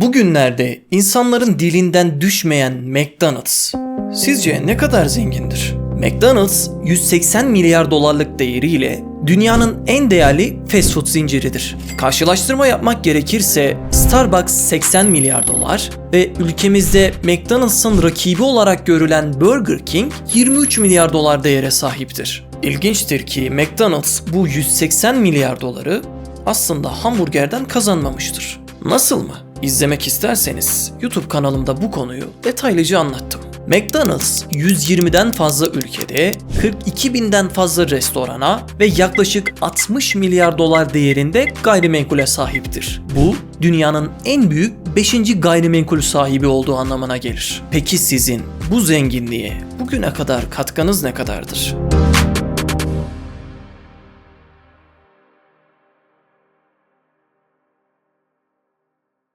Bugünlerde insanların dilinden düşmeyen McDonald's sizce ne kadar zengindir? McDonald's 180 milyar dolarlık değeriyle dünyanın en değerli fast food zinciridir. Karşılaştırma yapmak gerekirse Starbucks 80 milyar dolar ve ülkemizde McDonald's'ın rakibi olarak görülen Burger King 23 milyar dolar değere sahiptir. İlginçtir ki McDonald's bu 180 milyar doları aslında hamburgerden kazanmamıştır. Nasıl mı? İzlemek isterseniz YouTube kanalımda bu konuyu detaylıca anlattım. McDonald's 120'den fazla ülkede, 42 binden fazla restorana ve yaklaşık 60 milyar dolar değerinde gayrimenkule sahiptir. Bu dünyanın en büyük 5. gayrimenkul sahibi olduğu anlamına gelir. Peki sizin bu zenginliğe bugüne kadar katkınız ne kadardır?